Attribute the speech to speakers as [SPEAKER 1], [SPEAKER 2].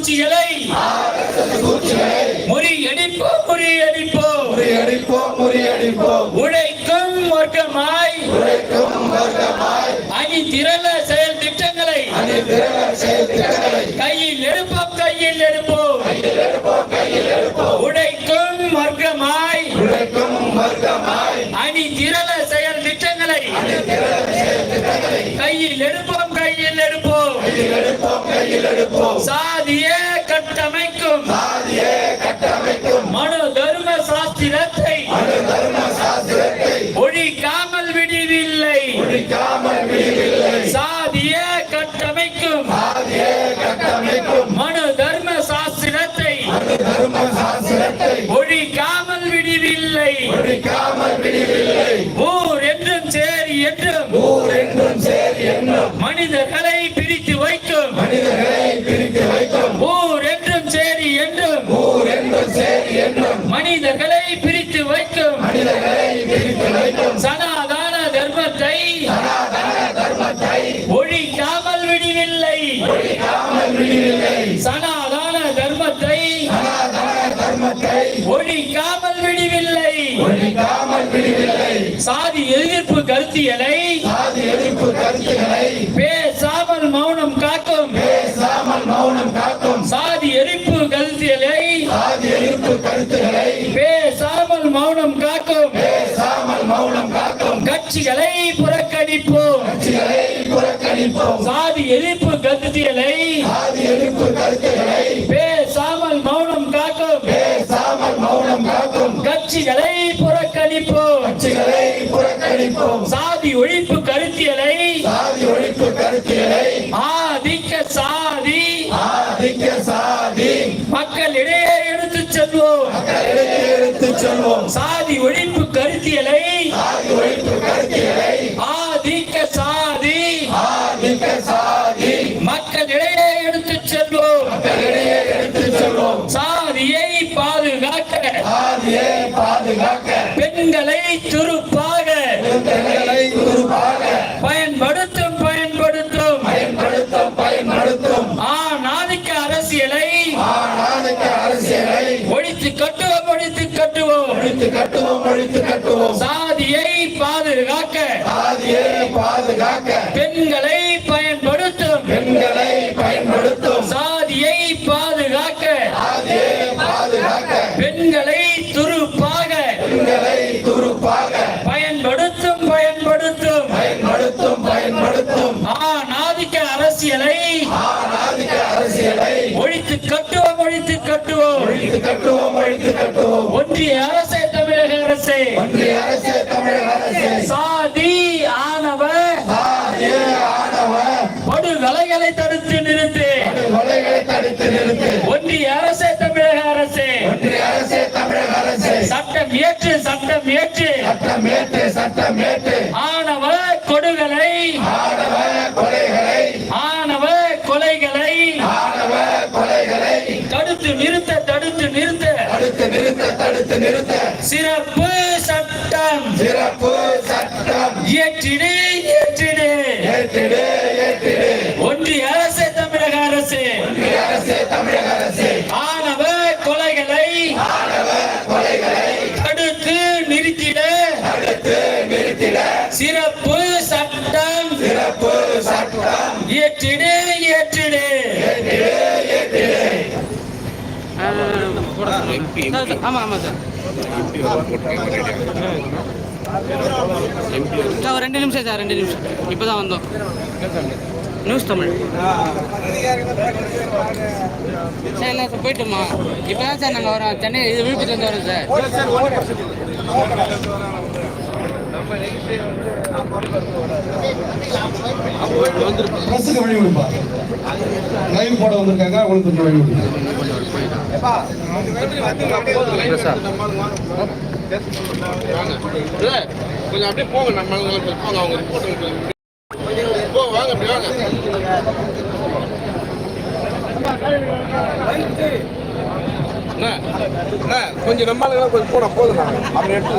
[SPEAKER 1] சூழ்ச்சிகளை முறியடிப்போம் முறியடிப்போம்
[SPEAKER 2] முறியடிப்போம் முறியடிப்போம்
[SPEAKER 1] உழைக்கும் வர்க்கமாய்.
[SPEAKER 2] உழைக்கும் வர்க்கமாய்.
[SPEAKER 1] அணி திரள செயல் திட்டங்களை.
[SPEAKER 2] அணி திரள செயல் திட்டங்களை.
[SPEAKER 1] கையில் எடுப்போம் கையில் எடுப்போம். உழைக்கும் வர்க்கமாய்.
[SPEAKER 2] உழைக்கும் வர்க்கமாய்.
[SPEAKER 1] அணி திரள செயல் திட்டங்களை. கையில் எடுப்போம் கையில் எடுப்போம்
[SPEAKER 2] கையில் எடுப்போம் கையில் எடுப்போம்
[SPEAKER 1] சாதிய கட்டமைக்கும்.
[SPEAKER 2] சாதியே கட்டமைக்கும்.
[SPEAKER 1] மனு தர்ம சாஸ்திரத்தை.
[SPEAKER 2] அணு தர்ம சாஸ்திரத்தை.
[SPEAKER 1] ஒழிக்காமல் விடுவில்லை.
[SPEAKER 2] முடிக்காமல் விடுவில்லை.
[SPEAKER 1] சாதிய கட்டமைக்கும்.
[SPEAKER 2] சாதியே கட்டமைக்கும்.
[SPEAKER 1] மனு தர்ம சாஸ்திரத்தை.
[SPEAKER 2] அணு தர்ம சாஸ்திரத்தை.
[SPEAKER 1] ஒழிக்காமல் விடுவில்லை.
[SPEAKER 2] முடிக்காமல் விடுவில்லை.
[SPEAKER 1] சனாதன தர்மத்தை ஒழிக்காமல் விடுவில்லை.
[SPEAKER 2] ஒழிக்காமல் விடுவில்லை.
[SPEAKER 1] சாதி எதிர்ப்பு கருத்தியலை
[SPEAKER 2] சாதி எதிர்ப்பு கருத்துக்களை
[SPEAKER 1] பேசாமல் மௌனம் காக்கும்.
[SPEAKER 2] பேசாமல் மௌனம் காக்கும்.
[SPEAKER 1] சாதி எதிர்ப்பு கருத்தியலை
[SPEAKER 2] சாதி எதிர்ப்பு கருத்துக்களை
[SPEAKER 1] பேசாமல் புறக்கணிப்போம் சாதி எதிர்ப்பு கருத்தியலை
[SPEAKER 2] சாதி எதிர்ப்பு கருத்துக்களை
[SPEAKER 1] பேசாமல் மௌனம் காக்கும்.
[SPEAKER 2] பேசாமல் மௌனம் காக்கும்.
[SPEAKER 1] கட்சிகளை புறக்கணிப்போம்.
[SPEAKER 2] கட்சிகளை புறக்கணிப்போம்.
[SPEAKER 1] சாதி ஒழிப்பு கருத்தியலை
[SPEAKER 2] சாதி ஒழிப்பு கருத்துக்களை
[SPEAKER 1] ஆதிக்க சாதி
[SPEAKER 2] ஆதிக்க சாதி
[SPEAKER 1] மக்களிடையே எடுத்துச் செல்வோம்.
[SPEAKER 2] மக்களிடையே எடுத்துச் செல்வோம்.
[SPEAKER 1] சாதி ஒழிப்பு பாதுகாக்க. பெண்களை துருப்பாக.
[SPEAKER 2] பெண்களை
[SPEAKER 1] பயன்படுத்தும் பயன்படுத்தும்.
[SPEAKER 2] பயன்படுத்தும் பயன்படுத்தும்.
[SPEAKER 1] ஆணாதிக்க அரசியலை
[SPEAKER 2] ஆணாதிக்க அரசியலை.
[SPEAKER 1] ஒழித்து கட்டுவோம் ஒழித்து கட்டுவோம்.
[SPEAKER 2] ஒழித்து கட்டுவோம் ஒழித்து கட்டுவோம்.
[SPEAKER 1] கட்டுவோம் ஒழித்து கட்டுவோம். ஒன்றிய அரசே தமிழக அரசே.
[SPEAKER 2] ஒன்றிய அரசு தமிழக அரசு.
[SPEAKER 1] சாதி ஆணவ
[SPEAKER 2] சாதிய ஆணவ
[SPEAKER 1] படுகொலைகளை தடுத்து நிறுத்து.
[SPEAKER 2] கொலைகளை தடுத்து நிறுத்து.
[SPEAKER 1] ஒன்றிய அரசே தமிழக அரசே.
[SPEAKER 2] ஒன்றிய அரசு தமிழக அரசு.
[SPEAKER 1] சட்டம் ஏற்று சட்டம் ஏற்று.
[SPEAKER 2] சட்டம் ஏற்று சட்டம் ஏற்று.
[SPEAKER 1] ஆணவ தடுத்து நிறுத்த சிறப்பு சட்டம்.
[SPEAKER 2] சிறப்பு சட்டம்.
[SPEAKER 1] இயற்றிடு இயற்றிடு
[SPEAKER 2] ஏற்றிடு ஏற்றிடு.
[SPEAKER 1] ஒன்றிய அரசு தமிழக அரசு.
[SPEAKER 2] ஒன்றிய அரசு தமிழக அரசு.
[SPEAKER 1] ஆணவ கொலைகளை
[SPEAKER 2] ஆணவ கொலைகளை
[SPEAKER 1] தடுத்து நிறுத்திட.
[SPEAKER 2] தடுத்து நிறுத்திட.
[SPEAKER 1] சிறப்பு
[SPEAKER 3] ஆமா ஆமா சார். ரெண்டு நிமிஷம் சார் ரெண்டு நிமிஷம். இப்போதான் வந்தோம். நியூஸ் தமிழ். சார் இல்லை சார் போயிட்டோமா? இப்போ தான் சார் நாங்கள் வரோம். சென்னை இது விழுப்புரத்துலேருந்து வரோம் சார்.
[SPEAKER 4] பிரஸுக்கு வழி கொடுப்பா லைவ் போட வந்திருக்காங்க அவங்களுக்கு கொஞ்சம் வழி கொடுங்க
[SPEAKER 5] கொஞ்சம் அப்படியே போங்க நம்ம போங்க அவங்க ரிப்போர்ட் போ வாங்க அப்படி வாங்க கொஞ்சம் நம்ம கொஞ்சம் போனா போதும் அப்படி எடுத்து